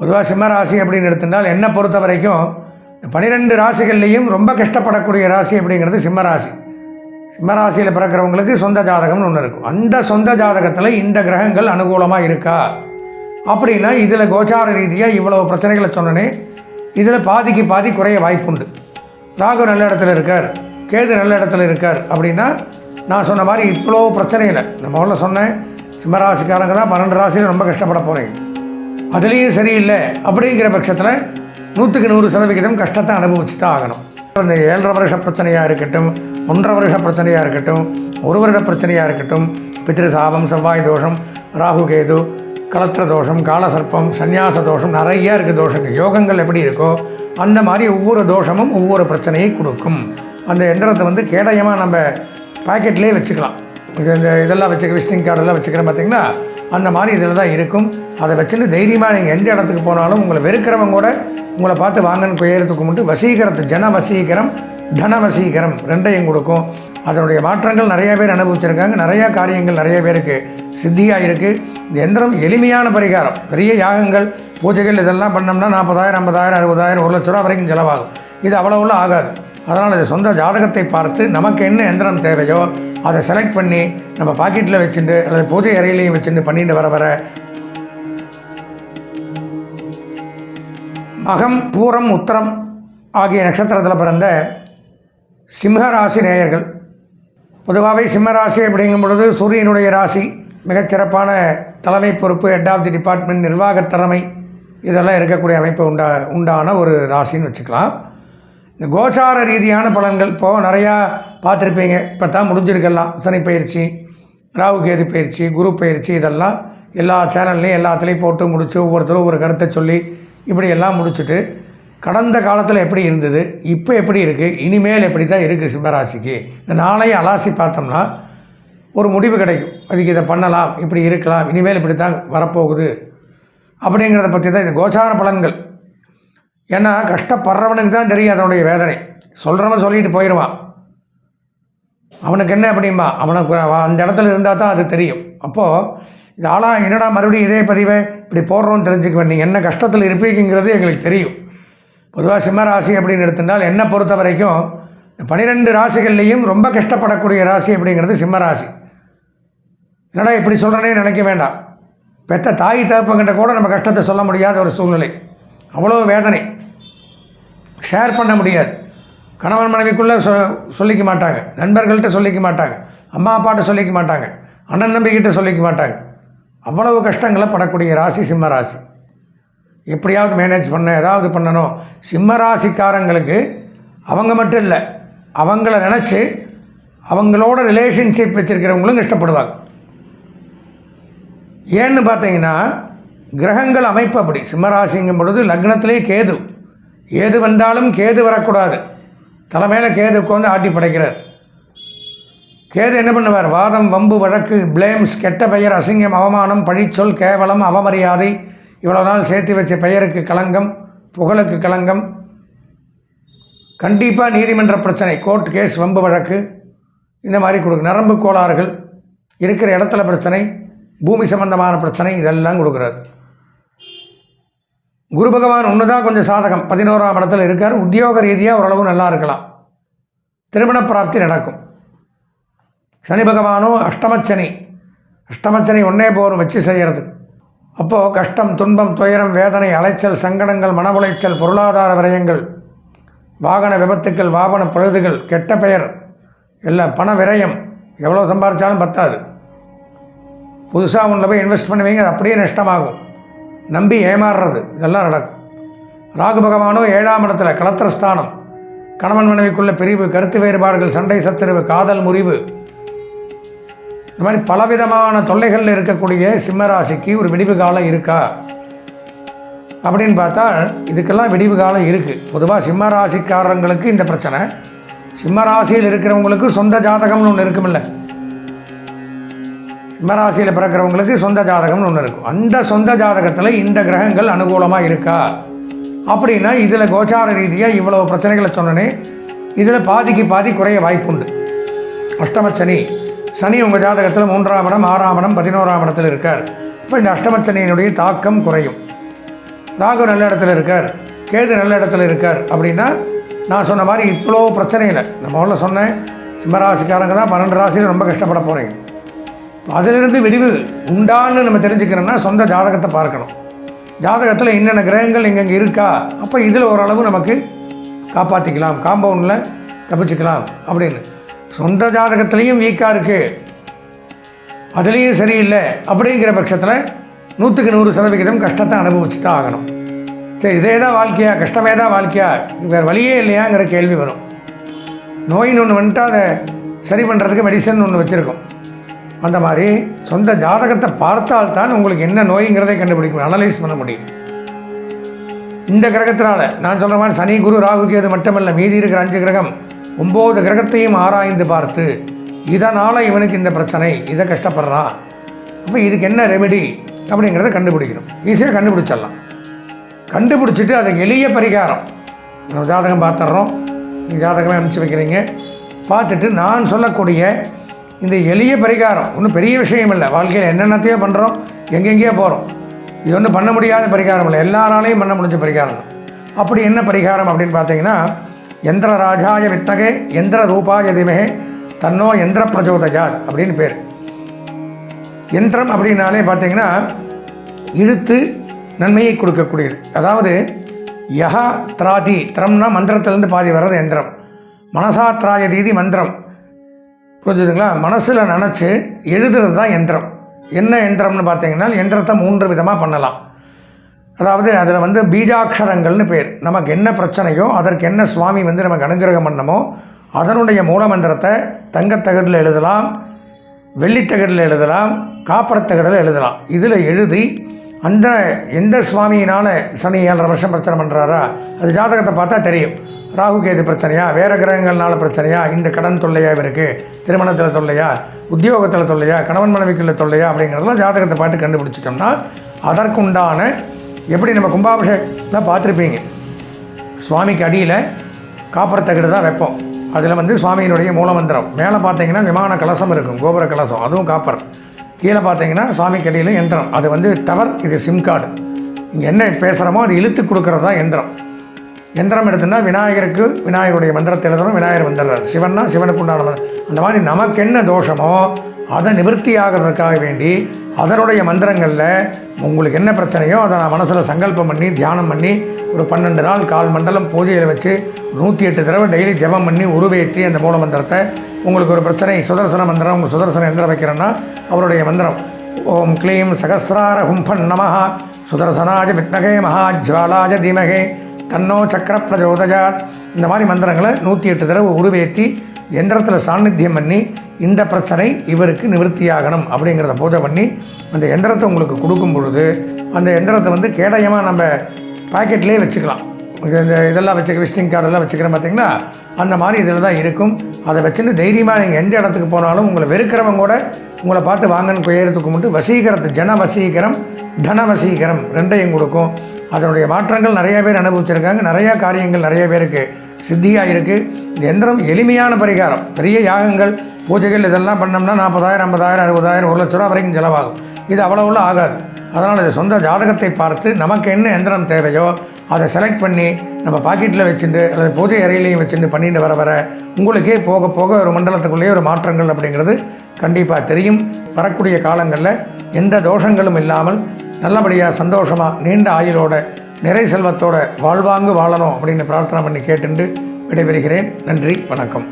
பொதுவாக சிம்ம ராசி அப்படின்னு எடுத்துட்டால் என்னை பொறுத்த வரைக்கும் பனிரெண்டு ராசிகள்லேயும் ரொம்ப கஷ்டப்படக்கூடிய ராசி அப்படிங்கிறது சிம்மராசி சிம்மராசியில் பிறக்கிறவங்களுக்கு சொந்த ஜாதகம்னு ஒன்று இருக்கும். அந்த சொந்த ஜாதகத்தில் இந்த கிரகங்கள் அனுகூலமாக இருக்கா? அப்படின்னா இதில் கோச்சார ரீதியாக இவ்வளவு பிரச்சனைகளை சொன்னனே இதில் பாதிக்கு பாதி குறைய வாய்ப்புண்டு. ராகு நல்ல இடத்துல இருக்கார். கேது நல்ல இடத்துல இருக்கார். அப்படின்னா நான் சொன்ன மாதிரி இவ்வளோ பிரச்சனை இல்லை நான் முதல்ல சொன்னேன் சிம்மராசிக்காரங்க தான் பன்னெண்டு ராசியில் ரொம்ப கஷ்டப்பட போகிறீங்க அதுலேயும் சரியில்லை. அப்படிங்கிற பட்சத்தில் நூற்றுக்கு நூறு சதவிகிதம் கஷ்டத்தை அனுபவிச்சு தான் ஆகணும். அந்த ஏழரை வருஷ பிரச்சனையாக இருக்கட்டும் ஒன்றரை வருஷ பிரச்சனையாக இருக்கட்டும் ஒரு வருட பிரச்சனையாக இருக்கட்டும் பித்திரு சாபம் செவ்வாய் தோஷம் ராகு கேது கலத்திர தோஷம் காலசர்ப்பம் சந்நியாச தோஷம் நிறைய இருக்குது தோஷங்கள் யோகங்கள் எப்படி இருக்கோ அந்த மாதிரி ஒவ்வொரு தோஷமும் ஒவ்வொரு பிரச்சனையை கொடுக்கும். அந்த எந்திரத்தை வந்து கேடயமாக நம்ம பாக்கெட்லேயே வச்சுக்கலாம். இது இந்த இதெல்லாம் வச்சுக்க விசிட்டிங் கார்டெல்லாம் வச்சுக்கிறேன் பார்த்தீங்களா அந்த மாதிரி இதில் தான் இருக்கும். அதை வச்சுட்டு தைரியமாக நீங்கள் எந்த இடத்துக்கு போனாலும் உங்களை வெறுக்கிறவங்க கூட உங்களை பார்த்து வாங்கன்னு பெயரத்து கும்பிட்டு வசீகரத்து ஜன வசீகரம் தன வசீகரம் ரெண்டையும் கொடுக்கும். அதனுடைய மாற்றங்கள் நிறைய பேர் அனுபவிச்சிருக்காங்க. நிறையா காரியங்கள் நிறைய பேருக்கு சித்தியாக இருக்குது இந்த எந்திரம் எளிமையான பரிகாரம். பெரிய யாகங்கள் பூஜைகள் இதெல்லாம் பண்ணோம்னா நாற்பதாயிரம் ஐம்பதாயிரம் அறுபதாயிரம் ஒரு லட்ச ரூபா வரைக்கும் செலவாகும். இது அவ்வளோலாம் ஆகாது. அதனால் இது சொந்த ஜாதகத்தை பார்த்து நமக்கு என்ன எந்திரம் தேவையோ அதை செலக்ட் பண்ணி நம்ம பாக்கெட்டில் வச்சுட்டு அல்லது பூஜை அறையிலையும் வச்சுட்டு பண்ணிட்டு வர வர அகம் பூரம் உத்தரம் ஆகிய நட்சத்திரத்தில் பிறந்த சிம்மராசி நேயர்கள். பொதுவாகவே சிம்மராசி அப்படிங்கும் பொழுது சூரியனுடைய ராசி மிகச்சிறப்பான தலைமை பொறுப்பு ஹெட் ஆஃப் தி டிபார்ட்மெண்ட் நிர்வாகத் திறமை இதெல்லாம் இருக்கக்கூடிய அமைப்பு உண்டா உண்டான ஒரு ராசின்னு வச்சுக்கலாம். இந்த கோசார ரீதியான பலன்கள் இப்போது நிறையா பார்த்துருப்பீங்க. இப்போ தான் முடிஞ்சிருக்கலாம் சனி பயிற்சி ராகு கேது பயிற்சி குரு பயிற்சி இதெல்லாம் எல்லா சேனல்லையும் எல்லாத்துலேயும் போட்டு முடித்து ஒவ்வொருத்தரும் ஒரு கருத்தை சொல்லி இப்படியெல்லாம் முடிச்சுட்டு கடந்த காலத்தில் எப்படி இருந்தது இப்போ எப்படி இருக்குது இனிமேல் எப்படி தான் இருக்குது சிம்மராசிக்கு? இந்த நாளையும் அலாசி பார்த்தோம்னா ஒரு முடிவு கிடைக்கும். அதுக்கு இதை பண்ணலாம் இப்படி இருக்கலாம் இனிமேல் இப்படி தான் வரப்போகுது. அப்படிங்கிறத பற்றி தான் இந்த கோச்சார பலன்கள். ஏன்னா கஷ்டப்படுறவனுக்கு தான் தெரியும் அதனுடைய வேதனை. சொல்கிறவன் சொல்லிட்டு போயிடுவான் அவனுக்கு என்ன அப்படிம்பா? அவனுக்கு அந்த இடத்துல இருந்தால் தான் அது தெரியும். அப்போது இது ஆளா என்னடா மறுபடியும் இதே பதிவை இப்படி போடுறோன்னு தெரிஞ்சுக்குவேன். நீங்கள் என்ன கஷ்டத்தில் இருப்பீங்கிறது எங்களுக்கு தெரியும். பொதுவாக சிம்ம ராசி அப்படின்னு எடுத்துட்டால் என்னை பொறுத்த வரைக்கும் பனிரெண்டு ராசிகள்லேயும் ரொம்ப கஷ்டப்படக்கூடிய ராசி அப்படிங்கிறது சிம்ம ராசி. என்னடா இப்படி சொல்கிறனே நினைக்க வேண்டாம். பெத்த தாய் தகப்பங்கிட்ட கூட நம்ம கஷ்டத்தை சொல்ல முடியாத ஒரு சூழ்நிலை. அவ்வளோ வேதனை. ஷேர் பண்ண முடியாது. கணவன் மனைவிக்குள்ளே சொ சொல்லிக்க மாட்டாங்க. நண்பர்கள்ட்ட சொல்லிக்க மாட்டாங்க. அம்மா அப்பாட்ட சொல்லிக்க மாட்டாங்க. அண்ணன் நம்பிக்கிட்ட சொல்லிக்க மாட்டாங்க. அவ்வளவு கஷ்டங்களை படக்கூடிய ராசி சிம்ம ராசி. எப்படியாவது மேனேஜ் பண்ண ஏதாவது பண்ணணும். சிம்ம ராசிக்காரங்களுக்கு அவங்க மட்டும் இல்லை அவங்கள நினச்சி அவங்களோட ரிலேஷன்ஷிப் வச்சுருக்கிறவங்களும் கஷ்டப்படுவாங்க. ஏன்னு பார்த்தீங்கன்னா கிரகங்கள் அமைப்பு அப்படி சிம்மராசிங்கும் பொழுது லக்னத்திலே கேது. ஏது வந்தாலும் கேது வரக்கூடாது. தலைமையில் கேது உட்காந்து ஆட்டி படைக்கிறார் கேது என்ன பண்ணுவார்? வாதம் வம்பு வழக்கு பிளேம்ஸ் கெட்ட பெயர் அசிங்கம் அவமானம் பழிச்சொல் கேவலம் அவமரியாதை இவ்வளோ நாள் சேர்த்து வச்ச பெயருக்கு களங்கம் புகழுக்கு களங்கம். கண்டிப்பாக நீதிமன்ற பிரச்சனை கோர்ட் கேஸ் வம்பு வழக்கு இந்த மாதிரி கொடுக்கு நரம்பு கோளாறுகள் இருக்கிற இடத்துல பிரச்சனை பூமி சம்பந்தமான பிரச்சனை இதெல்லாம் கொடுக்குறாரு. குரு பகவான் ஒன்று தான் கொஞ்சம் சாதகம் பதினோராம் இடத்துல இருக்கார் உத்தியோக ரீதியாக ஓரளவு நல்லா இருக்கலாம். திருமண பிராப்தி நடக்கும். சனி பகவானும் அஷ்டமச்சனி. அஷ்டமச்சனி ஒன்றே போரும் வச்சு செய்கிறது அப்போது கஷ்டம் துன்பம் துயரம் வேதனை அலைச்சல் சங்கடங்கள் மன உளைச்சல் பொருளாதார விரயங்கள் வாகன விபத்துக்கள் வாகன பழுதுகள் கெட்ட பெயர் எல்லாம் பண விரயம் எவ்வளோ சம்பாதிச்சாலும் பத்தாது. புதுசாக ஒன்றில் போய் இன்வெஸ்ட் பண்ணுவீங்க அது அப்படியே நஷ்டமாகும். நம்பி ஏமாறுறது இதெல்லாம் நடக்கும். ராகு பகவானோ ஏழாம் இடத்துல கலத்திரஸ்தானம் கணவன் மனைவிக்குள்ள பிரிவு கருத்து வேறுபாடுகள் சண்டை சத்துருவு காதல் முறிவு இந்த மாதிரி பலவிதமான தொல்லைகளில் இருக்கக்கூடிய சிம்மராசிக்கு ஒரு விடிவு காலம் இருக்கா? அப்படின்னு பார்த்தா இதுக்கெல்லாம் விடிவு காலம் இருக்குது பொதுவாக சிம்மராசிக்காரங்களுக்கு இந்த பிரச்சனை. சிம்மராசியில் இருக்கிறவங்களுக்கு சொந்த ஜாதகம்னு ஒன்று இருக்குமில்ல. சிம்மராசியில் பிறக்கிறவங்களுக்கு சொந்த ஜாதகம்னு ஒன்று இருக்கும். அந்த சொந்த ஜாதகத்தில் இந்த கிரகங்கள் அனுகூலமாக இருக்கா? அப்படின்னா இதில் கோச்சார ரீதியாக இவ்வளோ பிரச்சனைகளை சொன்னனே இதில் பாதிக்கு பாதி குறைய வாய்ப்புண்டு. அஷ்டமச்சனி சனி உங்கள் ஜாதகத்தில் மூன்றாம் இடம் ஆறாம் இடம் பதினோராம் இடத்தில் இருக்கார். இப்போ இந்த அஷ்டமச்சனியினுடைய தாக்கம் குறையும். ராகு நல்ல இடத்துல இருக்கார். கேது நல்ல இடத்துல இருக்கார். அப்படின்னா நான் சொன்ன மாதிரி இவ்வளோ பிரச்சனை இல்லை நம்ம முதல்ல சொன்னேன் சிம்மராசிக்காரங்க தான் பன்னெண்டு ராசியில் ரொம்ப கஷ்டப்பட போகிறீங்க அதிலிருந்து விடிவு உண்டான்னு நம்ம தெரிஞ்சுக்கிறோன்னா சொந்த ஜாதகத்தை பார்க்கணும். ஜாதகத்தில் என்னென்ன கிரகங்கள் எங்கெங்கே இருக்கா அப்போ இதில் ஓரளவு நமக்கு காப்பாற்றிக்கலாம் காம்பவுண்டில் தப்பிச்சுக்கலாம் அப்படின்னு. சொந்த ஜாதகத்துலேயும் வீக்காக இருக்குது அதுலேயும் சரியில்லை அப்படிங்கிற பட்சத்தில் நூற்றுக்கு நூறு சதவிகிதம் கஷ்டத்தை அனுபவிச்சு தான் ஆகணும். சரி இதே தான் வாழ்க்கையா? கஷ்டமே தான் வாழ்க்கையா? வேறு வழியே இல்லையாங்கிற கேள்வி வரும். நோயின்னு ஒன்று வந்துட்டு அதை சரி பண்ணுறதுக்கு மெடிசன் ஒன்று வச்சுருக்கோம். அந்த மாதிரி சொந்த ஜாதகத்தை பார்த்தால்தான் உங்களுக்கு என்ன நோய்ங்கிறதை கண்டுபிடிக்கும் அனலைஸ் பண்ண முடியும். இந்த கிரகத்தினால் நான் சொல்கிற மாதிரி சனி குரு ராகு கேது மட்டுமல்ல மீதி இருக்கிற அஞ்சு கிரகம் ஒம்பது கிரகத்தையும் ஆராய்ந்து பார்த்து இதனால் இவனுக்கு இந்த பிரச்சனை இதை கஷ்டப்படுறான் அப்போ இதுக்கு என்ன ரெமெடி அப்படிங்கிறத கண்டுபிடிக்கணும். ஈஸியாக கண்டுபிடிச்சிடலாம். கண்டுபிடிச்சிட்டு அதை எளிய பரிகாரம். நம்ம ஜாதகம் பார்த்துட்றோம். நீங்கள் ஜாதகமே அனுப்பிச்சி வைக்கிறீங்க. பார்த்துட்டு நான் சொல்லக்கூடிய இந்த எளிய பரிகாரம் ஒன்றும் பெரிய விஷயம் இல்லை. வாழ்க்கையில் என்னென்னத்தையோ பண்ணுறோம் எங்கெங்கேயோ போகிறோம் இது ஒன்றும் பண்ண முடியாத பரிகாரம் இல்லை. எல்லாராலையும் பண்ண முடிஞ்ச பரிகாரம் அப்படி என்ன பரிகாரம் அப்படின்னு பார்த்தீங்கன்னா எந்திர ராஜாய வித்தகே எந்திர ரூபாய திமகே தன்னோ எந்திர பிரச்சோதயாத் அப்படின்னு பேர். யந்திரம் அப்படின்னாலே பார்த்தீங்கன்னா இழுத்து நன்மையை கொடுக்கக்கூடியது. அதாவது யஹா திராதி திரம்னா மந்திரத்திலேருந்து பாதி வர்றது யந்திரம். மனசா திராய தீதி மந்திரம். புரிஞ்சுதுங்களா? மனசில் நினச்சி எழுதுறது தான் யந்திரம். என்ன யந்திரம்னு பார்த்தீங்கன்னா யந்திரத்தை மூன்று விதமாக பண்ணலாம். அதாவது அதில் வந்து பீஜாட்சரங்கள்னு பேர். நமக்கு என்ன பிரச்சனையோ அதற்கு என்ன சுவாமி வந்து நமக்கு அனுகிரகம் பண்ணமோ அதனுடைய மூலமந்திரத்தை தங்கத்தகடில் எழுதலாம் வெள்ளித்தகடில் எழுதலாம் காப்பரத்தகடில் எழுதலாம். இதில் எழுதி அந்த எந்த சுவாமியினால் சனி ஏழரை வருஷம் பிரச்சனை பண்ணுறாரா அது ஜாதகத்தை பார்த்தா தெரியும். ராகு கேது பிரச்சனையா வேறு கிரகங்கள்னால பிரச்சனையா இந்த கடன் தொல்லையா இவருக்கு திருமணத்தில் தொல்லையா உத்தியோகத்தில் தொல்லையா கணவன் மனைவிக்குள்ள தொல்லையா அப்படிங்கிறதெல்லாம் ஜாதகத்தை பார்த்து கண்டுபிடிச்சிட்டோம்னா அதற்குண்டான எப்படி நம்ம கும்பாபிஷேகம்லாம் பார்த்துருப்பீங்க? சுவாமிக்கு அடியில் காப்பர் தகடு தான் வைப்போம். அதில் வந்து சுவாமியினுடைய மூலமந்திரம் மேலே பார்த்தீங்கன்னா விமான கலசம் இருக்கும் கோபுர கலசம். அதுவும் காப்பர். கீழே பார்த்தீங்கன்னா சுவாமிக்கு அடியில் எந்திரம். அது வந்து டவர் இது சிம் கார்டு இங்கே என்ன பேசுகிறோமோ அது இழுத்து கொடுக்குறது தான் எந்திரம். எந்திரம் எடுத்துன்னா விநாயகருக்கு விநாயகருடைய மந்திரத்தை எழுதுறோம் விநாயகர் வந்துடுறார். சிவன்னா சிவனுக்கு உண்டான அந்த மாதிரி நமக்கு என்ன தோஷமோ அதை நிவர்த்தி ஆகிறதுக்காக வேண்டி அதனுடைய மந்திரங்களில் உங்களுக்கு என்ன பிரச்சனையோ அதை நான் மனசில் சங்கல்பம் பண்ணி தியானம் பண்ணி ஒரு பன்னெண்டு நாள் கால் மண்டலம் பூஜையில் வச்சு நூற்றி எட்டு தடவை டெய்லி ஜெபம் பண்ணி உருவேற்றி அந்த மூல மந்திரத்தை. உங்களுக்கு ஒரு பிரச்சனை சுதர்சன மந்திரம் உங்கள் சுதர்சன எந்திரம் வைக்கிறேன்னா அவருடைய மந்திரம். ஓம் க்ளீம் சகசிரார ஹும்பன் நமஹ சுதர்சனாஜ வித்மகே மகாஜ்வாலாஜ தீமகே தன்னோ சக்கர பிரஜோதஜா இந்த மாதிரி மந்திரங்களை நூற்றி எட்டு தடவை உருவேற்றி எந்திரத்தில் சாநித்தியம் பண்ணி இந்த பிரச்சனை இவருக்கு நிவர்த்தியாகணும் அப்படிங்கிறத பூஜை பண்ணி அந்த எந்திரத்தை உங்களுக்கு கொடுக்கும் பொழுது அந்த எந்திரத்தை வந்து கேடயமாக நம்ம பாக்கெட்லேயே வச்சுக்கலாம். இந்த இதெல்லாம் வச்சுக்க விசிட்டிங் கார்டெல்லாம் வச்சுக்கிறேன் பார்த்தீங்களா அந்த மாதிரி இதில் தான் இருக்கும். அதை வச்சுன்னு தைரியமாக நீங்கள் எந்த இடத்துக்கு போனாலும் உங்களை வெறுக்கிறவங்க கூட உங்களை பார்த்து வாங்கன்னு கையெழுத்து கும்பிட்டு வசீகரத்து ஜன வசீகரம் தன வசீகரம் ரெண்டையும் கொடுக்கும். அதனுடைய மாற்றங்கள் நிறைய பேர் அனுபவிச்சிருக்காங்க. நிறையா காரியங்கள் நிறைய பேருக்கு சித்தியாக இருக்குது இந்த எந்திரம் எளிமையான பரிகாரம். பெரிய யாகங்கள். பூஜைகள் இதெல்லாம் பண்ணோம்னா நாற்பதாயிரம் ஐம்பதாயிரம் அறுபதாயிரம் ஒரு லட்ச ரூபா வரைக்கும் செலவாகும். இது அவ்வளவுல ஆகாது. அதனால் இது சொந்த ஜாதகத்தை பார்த்து நமக்கு என்ன எந்திரம் தேவையோ அதை செலக்ட் பண்ணி நம்ம பாக்கெட்டில் வச்சுட்டு அல்லது பூஜை அறையிலையும் வச்சுட்டு பண்ணிட்டு வர வர உங்களுக்கே போக போக ஒரு மண்டலத்துக்குள்ளேயே ஒரு மாற்றங்கள் அப்படிங்கிறது கண்டிப்பாக தெரியும். வரக்கூடிய காலங்களில் எந்த தோஷங்களும் இல்லாமல் நல்லபடியாக சந்தோஷமாக நீண்ட ஆயுளோட நிறை செல்வத்தோட வாழ்வாங்கு வாழணும் அப்படின்னு பிரார்த்தனை பண்ணி கேட்டுண்டு விடைபெறுகிறேன். நன்றி வணக்கம்.